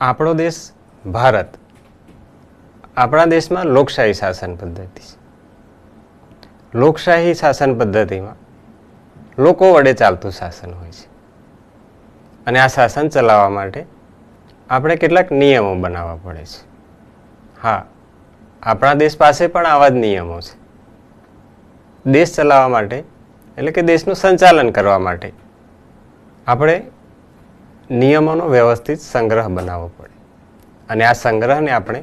આપણો દેશ ભારત. આપણા દેશમાં લોકશાહી શાસન પદ્ધતિ છે. લોકશાહી શાસન પદ્ધતિમાં લોકો વડે ચાલતું શાસન હોય છે. અને આ શાસન ચલાવવા માટે આપણે કેટલાક નિયમો બનાવવા પડે છે. હા, આપણા દેશ પાસે પણ આવા જ નિયમો છે. દેશ ચલાવવા માટે, એટલે કે દેશનું સંચાલન કરવા માટે આપણે નિયમોનો વ્યવસ્થિત સંગ્રહ બનાવવો પડે. અને આ સંગ્રહને આપણે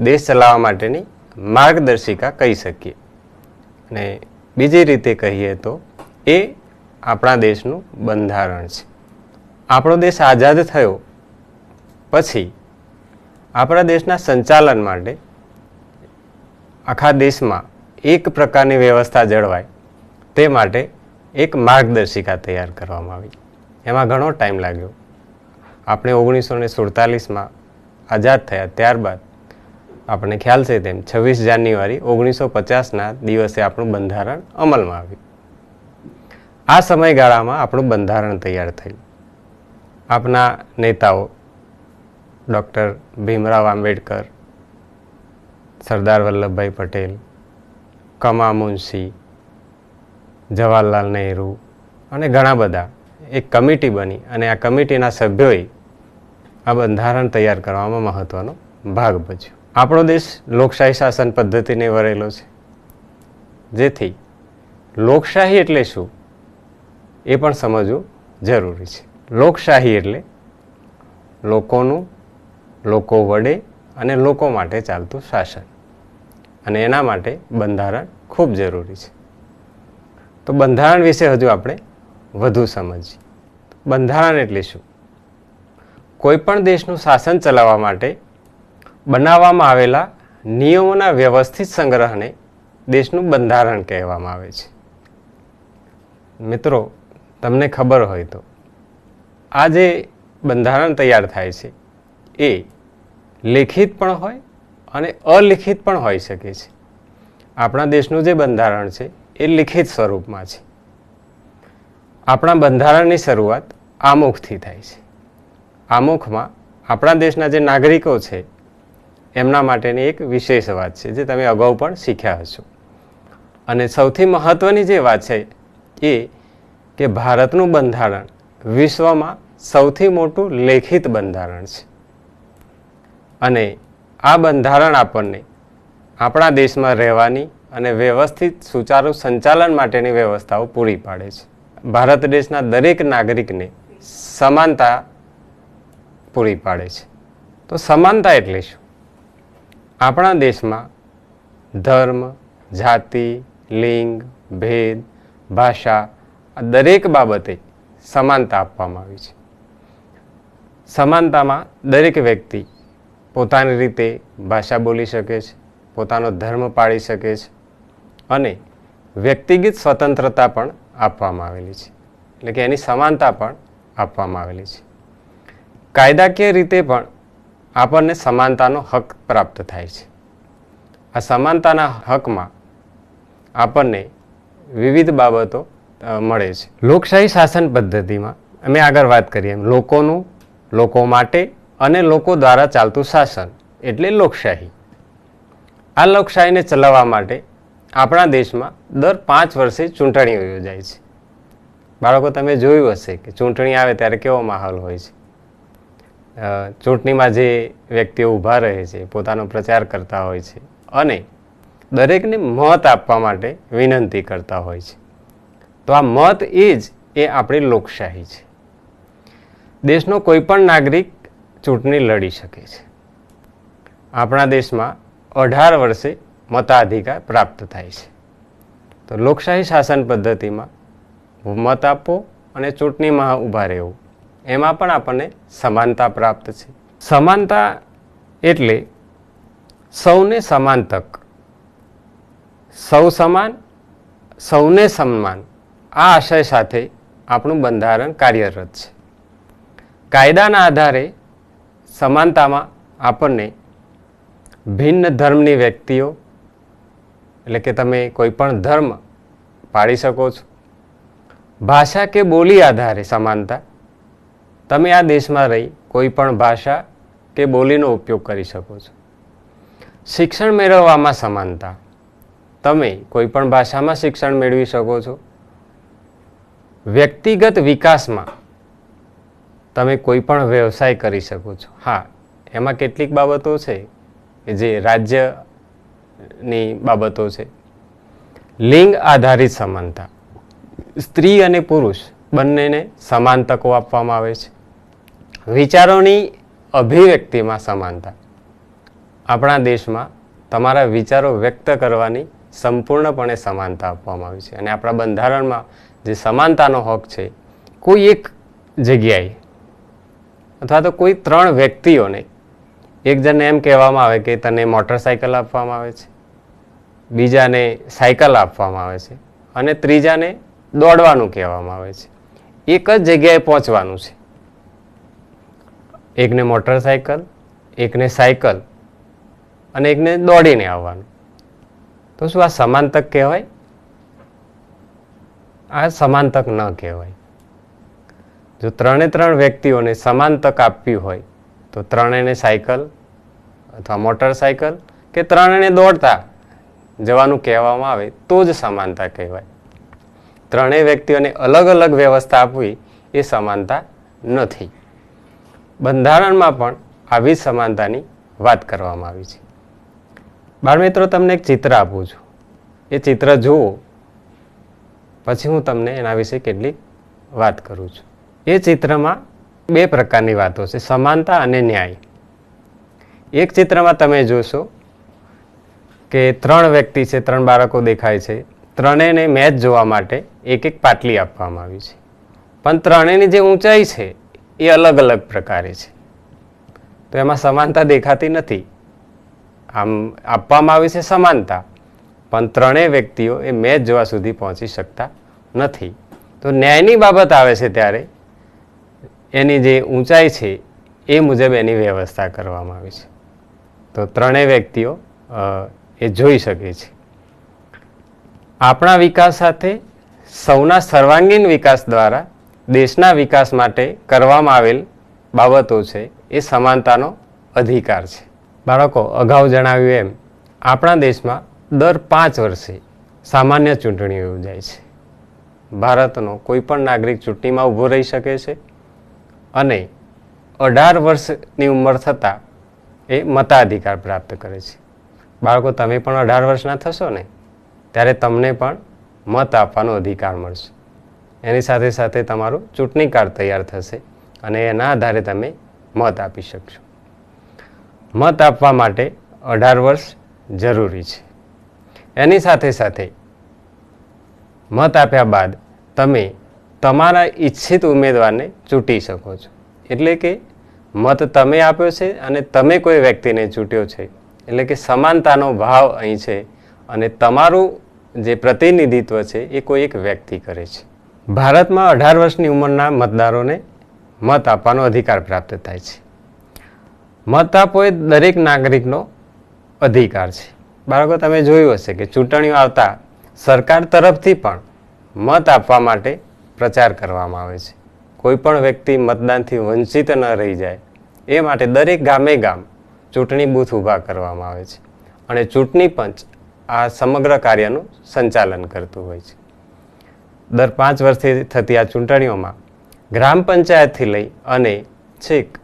દેશ ચલાવવા માટેની માર્ગદર્શિકા કહી શકીએ. અને બીજી રીતે કહીએ તો એ આપણા દેશનું બંધારણ છે. આપણો દેશ આઝાદ થયો પછી આપણા દેશના સંચાલન માટે આખા દેશમાં એક પ્રકારની વ્યવસ્થા જળવાય તે માટે એક માર્ગદર્શિકા તૈયાર કરવામાં આવી. એમાં ઘણો ટાઈમ લાગ્યો. આપણે ઓગણીસો ને સુડતાલીસમાં આઝાદ થયા ત્યારબાદ આપણને ખ્યાલ છે તેમ છવ્વીસ જાન્યુઆરી ઓગણીસો પચાસના દિવસે આપણું બંધારણ અમલમાં આવ્યું. આ સમયગાળામાં આપણું બંધારણ તૈયાર થયું. આપના નેતાઓ ડૉક્ટર ભીમરાવ આંબેડકર, સરદાર વલ્લભભાઈ પટેલ, કમા મુનશી, જવાહરલાલ નહેરુ અને ઘણા બધા એક કમિટી બની અને આ કમિટીના સભ્યોએ આ બંધારણ તૈયાર કરવામાં મહત્ત્વનો ભાગ ભજ્યો. આપણો દેશ લોકશાહી શાસન પદ્ધતિને વરેલો છે. જેથી લોકશાહી એટલે શું એ પણ સમજવું જરૂરી છે. લોકશાહી એટલે લોકોનું, લોકો વડે અને લોકો માટે ચાલતું શાસન. અને એના માટે બંધારણ ખૂબ જરૂરી છે. તો બંધારણ વિશે હજુ આપણે વધુ સમજી બંધારણ એટલે શું? કોઈ પણ દેશનું શાસન ચલાવવા માટે બનાવવામાં આવેલા નિયમોના વ્યવસ્થિત સંગ્રહને દેશનું બંધારણ કહેવામાં આવે છે. મિત્રો, તમને ખબર હોય તો, આ જે બંધારણ તૈયાર થાય છે, એ લેખિત પણ હોય અને અલિખિત પણ હોઈ શકે છે. આપણા દેશનું જે બંધારણ છે, એ લિખિત સ્વરૂપમાં છે. આપણા બંધારણની શરૂઆત આમુખથી થાય છે. આમુખમાં આપણા દેશના જે નાગરિકો છે, એમના માટેની એક વિશેષ વાત છે, જે તમે અગાઉ પણ શીખ્યા હશો. અને સૌથી મહત્ત્વની જે વાત છે, એ કે ભારતનું બંધારણ વિશ્વમાં સૌથી મોટું લેખિત બંધારણ છે. અને આ બંધારણ આપણને આપણા દેશમાં રહેવાની અને વ્યવસ્થિત સુચારુ સંચાલન માટેની વ્યવસ્થાઓ પૂરી પાડે છે. ભારત દેશના દરેક નાગરિકને સમાનતા પૂરી પાડે છે. તો સમાનતા એટલે શું? આપણા દેશમાં ધર્મ, જાતિ, લિંગ, ભેદ, ભાષા આ દરેક બાબતે સમાનતા આપવામાં આવી છે. સમાનતામાં દરેક વ્યક્તિ પોતાની રીતે ભાષા બોલી શકે છે, પોતાનો ધર્મ પાળી શકે છે અને વ્યક્તિગત સ્વતંત્રતા પણ આપવામાં આવેલી છે. એટલે કે એની સમાનતા પણ આપવામાં આવેલી છે. કાયદાકીય રીતે પણ આપણને સમાનતાનો હક પ્રાપ્ત થાય છે. આ સમાનતાના હકમાં આપણને વિવિધ બાબતો મળે છે. લોકશાહી શાસન પદ્ધતિમાં અમે આગળ વાત કરીએ એમ, લોકોનું, લોકો માટે અને લોકો દ્વારા ચાલતું શાસન એટલે લોકશાહી. આ લોકશાહીને ચલાવવા માટે આપણા દેશમાં દર પાંચ વર્ષે ચૂંટણીઓ યોજાય છે. બાળકો, તમે જોયું હશે કે ચૂંટણી આવે ત્યારે કેવો માહોલ હોય છે. ચૂંટણીમાં જે વ્યક્તિઓ ઊભા રહે છે, પોતાનો પ્રચાર કરતા હોય છે અને દરેકને મત આપવા માટે વિનંતી કરતા હોય છે. તો આ મત એ જ એ આપણી લોકશાહી છે. દેશનો કોઈ પણ નાગરિક ચૂંટણી લડી શકે છે. આપણા દેશમાં અઢાર વર્ષે મતાધિકાર પ્રાપ્ત થાય છે. તો લોકશાહી શાસન પદ્ધતિમાં મત આપવો અને ચૂંટણીમાં ઊભા રહેવું. એમાં પણ આપણને સમાનતા પ્રાપ્ત છે. સમાનતા એટલે સૌને સમાન તક સૌ સમાન, સૌને સન્માન આ આશય સાથે આપણું બંધારણ કાર્યરત છે. કાયદાના આધારે સમાનતામાં આપણને ભિન્ન ધર્મની વ્યક્તિઓ એટલે કે તમે કોઈ પણ ધર્મ પાળી શકો છો. ભાષા કે બોલી આધારે સમાનતા. તમે આ દેશમાં રહી કોઈ પણ ભાષા કે બોલીનો ઉપયોગ કરી શકો છો. શિક્ષણ મેળવવામાં સમાનતા. તમે કોઈ પણ ભાષામાં શિક્ષણ મેળવી શકો છો. વ્યક્તિગત વિકાસમાં તમે કોઈ પણ વ્યવસાય કરી શકો છો. હા, એમાં કેટલીક બાબતો છે કે જે રાજ્યની બાબતો છે. લિંગ આધારિત સમાનતા. સ્ત્રી અને પુરુષ બંનેને સમાન તકો આપવામાં આવે છે. વિચારોની અભિવ્યક્તિમાં સમાનતા. આપણા દેશમાં તમારા વિચારો વ્યક્ત કરવાની સંપૂર્ણપણે સમાનતા આપવામાં આવી છે અને આપણા બંધારણમાં જે સમાનતાનો હક છે, કોઈ એક જગ્યાએ અથવા તો કોઈ ત્રણ વ્યક્તિઓને એક જણને એમ કહેવામાં આવે કે તને મોટરસાયકલ આપવામાં આવે છે, બીજાને સાયકલ આપવામાં આવે છે અને ત્રીજાને દોડવાનું કહેવામાં આવે છે. એક જ જગ્યાએ પહોંચવાનું છે. એકને મોટરસાયકલ એકને સાયકલ અને એકને દોડીને આવવાનું. તો શું આ સમાનતક કહેવાય? આ સમાનતક ન કહેવાય. જો ત્રણે ત્રણ વ્યક્તિઓને સમાન તક આપવી હોય, તો ત્રણેયને સાયકલ અથવા મોટરસાયકલ કે ત્રણેને દોડતા જવાનું કહેવામાં આવે તો જ સમાનતા કહેવાય. ત્રણેય વ્યક્તિઓને અલગ અલગ વ્યવસ્થા આપવી એ સમાનતા નથી. બંધારણમાં પણ આવી સમાનતાની વાત કરવામાં આવી છે. બાળમિત્રો તમને એક ચિત્ર આપું છું. એ ચિત્ર જુઓ. પછી હું તમને એના વિશે કેટલીક વાત કરું છું. એ ચિત્રમાં બે પ્રકારની વાતો છે, સમાનતા અને ન્યાય. એક ચિત્રમાં તમે જોશો કે ત્રણ વ્યક્તિ છે, ત્રણ બાળકો દેખાય છે. ત્રણેયને મેચ જોવા માટે એક એક પાટલી આપવામાં આવી છે. પણ ત્રણેયની જે ઊંચાઈ છે, એ અલગ અલગ પ્રકારે છે. તો એમાં સમાનતા દેખાતી નથી. આમ આપવામાં આવી છે સમાનતા, પણ ત્રણેય વ્યક્તિઓ એ મેચ જોવા સુધી પહોંચી શકતા નથી. તો ન્યાયની બાબત આવે છે ત્યારે એની જે ઊંચાઈ છે, એ મુજબ એની વ્યવસ્થા કરવામાં આવી છે. તો ત્રણેય વ્યક્તિઓ એ જોઈ શકે છે. આપણા વિકાસ સાથે સૌના સર્વાંગીણ વિકાસ દ્વારા દેશના વિકાસ માટે કરવામાં આવેલ બાબતો છે, એ સમાનતાનો અધિકાર છે. બાળકો, અગાઉ જણાવ્યું એમ, આપણા દેશમાં દર પાંચ વર્ષે સામાન્ય ચૂંટણીઓ યોજાય છે. ભારતનો કોઈ પણ નાગરિક ચૂંટણીમાં ઊભો રહી શકે છે અને અઢાર વર્ષની ઉંમર થતાં એ મતાધિકાર પ્રાપ્ત કરે છે. બાળકો, તમે પણ અઢાર વર્ષના થશો ને, ત્યારે તમને પણ મત આપવાનો અધિકાર મળશે. એની સાથે સાથે તમારું ચૂંટણી કાર્ડ તૈયાર થશે અને એના આધારે તમે મત આપી શકશો. મત આપવા માટે અઢાર વર્ષ જરૂરી છે. એની સાથે સાથે મત આપ્યા બાદ તમે તમારા ઈચ્છિત ઉમેદવારને ચૂંટી શકો છો. એટલે કે મત તમે આપ્યો છે અને તમે કોઈ વ્યક્તિને ચૂંટ્યો છે. એટલે કે સમાનતાનો ભાવ અહીં છે અને તમારું જે પ્રતિનિધિત્વ છે એ કોઈ એક વ્યક્તિ કરે છે. ભારતમાં અઢાર વર્ષની ઉંમરના મતદારોને મત આપવાનો અધિકાર પ્રાપ્ત થાય છે. મત આપવો એ દરેક નાગરિકનો અધિકાર છે. બાળકો, તમે જોયું હશે કે ચૂંટણીઓ આવતા સરકાર તરફથી પણ મત આપવા માટે પ્રચાર કરવામાં આવે છે. કોઈ પણ વ્યક્તિ મતદાનથી વંચિત ન રહી જાય. એ માટે દરેક ગામે ગામ ચૂંટણી બૂથ ઊભા કરવામાં આવે છે અને ચૂંટણી પંચ આ સમગ્ર કાર્યનું સંચાલન કરતું હોય છે. દર પાંચ વર્ષથી થતી આ ચૂંટણીઓમાં ગ્રામ પંચાયતથી લઈ અને છેક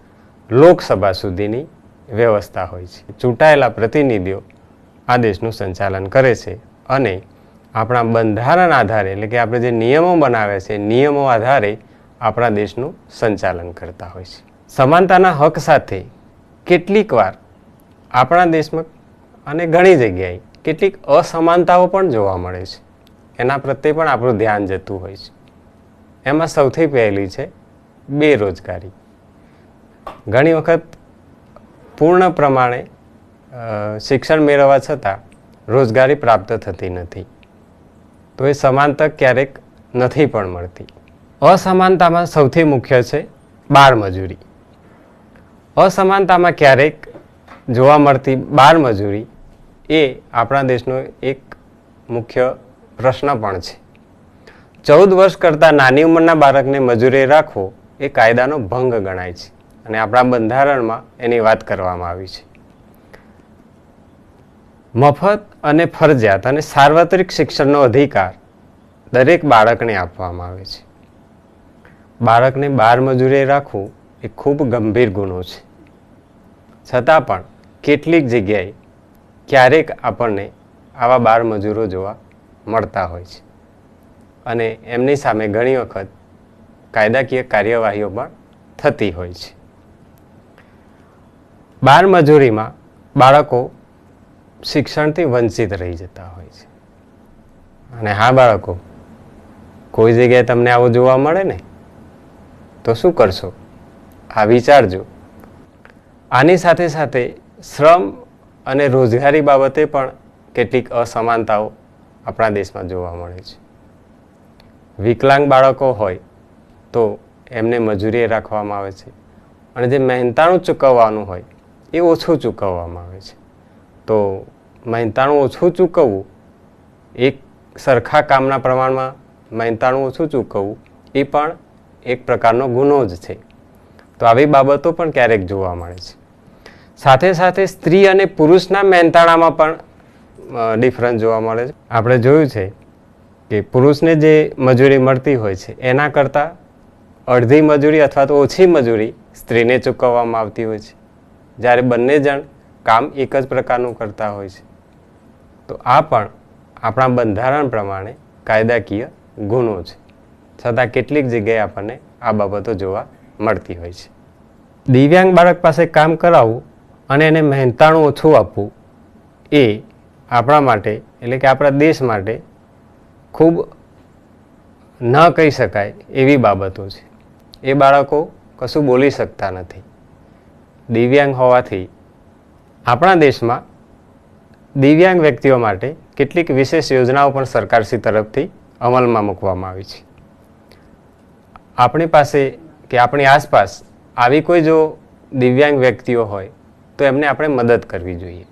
લોકસભા સુધીની વ્યવસ્થા હોય છે. ચૂંટાયેલા પ્રતિનિધિઓ આ દેશનું સંચાલન કરે છે અને આપણા બંધારણ આધારે એટલે કે આપણે જે નિયમો બનાવે છે, નિયમો આધારે આપણા દેશનું સંચાલન કરતા હોય છે. સમાનતાના હક સાથે કેટલીક વાર આપણા દેશમાં અને ઘણી જગ્યાએ કેટલીક અસમાનતાઓ પણ જોવા મળે છે. એના પ્રત્યે પણ આપણું ધ્યાન જતું હોય છે. એમાં સૌથી પહેલી છે બેરોજગારી. ઘણી વખત પૂર્ણ પ્રમાણે શિક્ષણ મેળવવા છતાં રોજગારી પ્રાપ્ત થતી નથી. તો એ સમાનતા ક્યારેક નથી પણ મળતી. અસમાનતામાં સૌથી મુખ્ય છે બાળમજૂરી. અસમાનતામાં ક્યારેક જોવા મળતી બાળમજૂરી એ આપણા દેશનો એક મુખ્ય પ્રશ્ન પણ છે. ચૌદ વર્ષ કરતાં નાની ઉંમરના બાળકને મજૂરી રાખવો એ કાયદાનો ભંગ ગણાય છે અને આપણા બંધારણમાં એની વાત કરવામાં આવી છે. મફત અને ફરજિયાત અને સાર્વત્રિક શિક્ષણનો અધિકાર દરેક બાળકને આપવામાં આવે છે. બાળકને બાર મજૂરે રાખવું એ ખૂબ ગંભીર ગુનો છે. છતાં પણ કેટલીક જગ્યાએ ક્યારેક આપણને આવા બાળ મજૂરો જોવા મળતા હોય છે. અને એમની સામે ઘણી વખત કાયદાકીય કાર્યવાહીઓ પણ થતી હોય છે. બાળ મજૂરીમાં બાળકો શિક્ષણથી વંચિત રહી જતા હોય છે. અને હા બાળકો, કોઈ જગ્યાએ તમને આવું જોવા મળે ને, તો શું કરશો? આ વિચારજો. આની સાથે સાથે શ્રમ અને રોજગારી બાબતે પણ કેટલીક અસમાનતાઓ આપણા દેશમાં જોવા મળે છે. વિકલાંગ બાળકો હોય તો એમને મજૂરીએ રાખવામાં આવે છે અને જે મહેનતાણું ચૂકવવાનું હોય એ ઓછું ચૂકવવામાં આવે છે. તો મહેનતાણું ઓછું ચૂકવવું, એક સરખા કામના પ્રમાણમાં મહેનતાણું ઓછું ચૂકવવું એ પણ એક પ્રકારનો ગુનો જ છે. તો આવી બાબતો પણ ક્યારેક જોવા મળે છે. સાથે સાથે સ્ત્રી અને પુરુષના મહેનતાણામાં પણ ડિફરન્સ જોવા મળે છે. આપણે જોયું છે કે પુરુષને જે મજૂરી મળતી હોય છે, એના કરતાં અડધી મજૂરી અથવા તો ઓછી મજૂરી સ્ત્રીને ચૂકવવામાં આવતી હોય છે. જ્યારે બંને જણ કામ એક જ પ્રકારનું કરતા હોય છે. તો આ પણ આપણા બંધારણ પ્રમાણે કાયદાકીય ગુનો છે. છતાં કેટલીક જગ્યાએ આપણને આ બાબતો જોવા મળતી હોય છે. દિવ્યાંગ બાળક પાસે કામ કરાવવું અને એને મહેનતાણું ઓછું આપવું એ આપણા માટે, એટલે કે આપણા દેશ માટે ખૂબ ન કહી શકાય એવી બાબતો છે. એ બાળકો કશું બોલી શકતા નથી. દિવ્યાંગ હોવાથી આપણા દેશમાં દિવ્યાંગ વ્યક્તિઓ માટે કેટલીક વિશેષ યોજનાઓ પણ સરકારશ્રી તરફથી અમલમાં મૂકવામાં આવી છે. આપણી પાસે કે આપણી આસપાસ આવી કોઈ જો દિવ્યાંગ વ્યક્તિઓ હોય, તો એમને આપણે મદદ કરવી જોઈએ.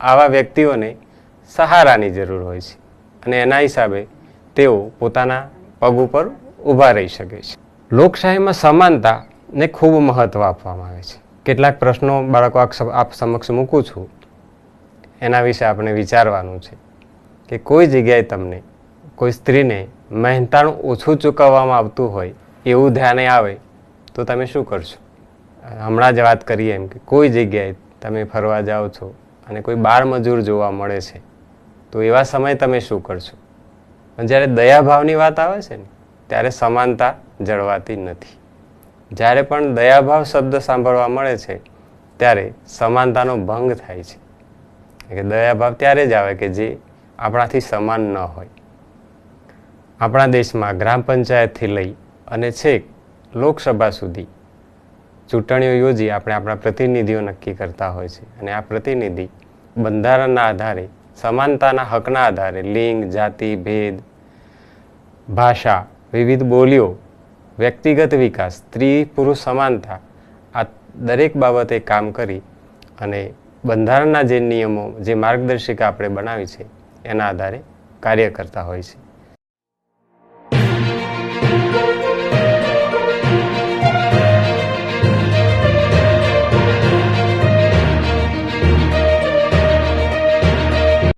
આવા વ્યક્તિઓને સહારાની જરૂર હોય છે અને એના હિસાબે તેઓ પોતાના પગ ઉપર ઊભા રહી શકે છે. લોકશાહીમાં સમાનતાને ખૂબ મહત્ત્વ આપવામાં આવે છે. કેટલાક પ્રશ્નો બાળકો આપ સમક્ષ મૂકું છું. એના વિશે આપણે વિચારવાનું છે કે કોઈ જગ્યાએ તમને કોઈ સ્ત્રીને મહેનતાણું ઓછું ચૂકવવામાં આવતું હોય એવું ધ્યાને આવે, તો તમે શું કરશો? હમણાં જ વાત કરીએ એમ કે કોઈ જગ્યાએ તમે ફરવા જાઓ છો અને કોઈ બાળ મજૂર જોવા મળે છે, તો એવા સમયે તમે શું કરશો? પણ જ્યારે દયાભાવની વાત આવે છે ને, ત્યારે સમાનતા જળવાતી નથી. જ્યારે પણ દયાભાવ શબ્દ સાંભળવા મળે છે, ત્યારે સમાનતાનો ભંગ થાય છે. કે દયાભાવ ત્યારે જ આવે કે જે આપણાથી સમાન ન હોય. આપણા દેશમાં ગ્રામ પંચાયતથી લઈ અને છેક લોકસભા સુધી ચૂંટણીઓ યોજી આપણે આપણા પ્રતિનિધિઓ નક્કી કરતા હોય છે. અને આ પ્રતિનિધિ બંધારણના આધારે, સમાનતાના હકના આધારે લિંગ, જાતિ, ભેદ, ભાષા, વિવિધ બોલીઓ, વ્યક્તિગત વિકાસ, સ્ત્રી, પુરુષ સમાનતા, આ દરેક બાબતે કામ કરી અને બંધારણના જે નિયમો, જે માર્ગદર્શિકા આપણે બનાવી છે, એના આધારે કાર્ય કરતા હોય છે.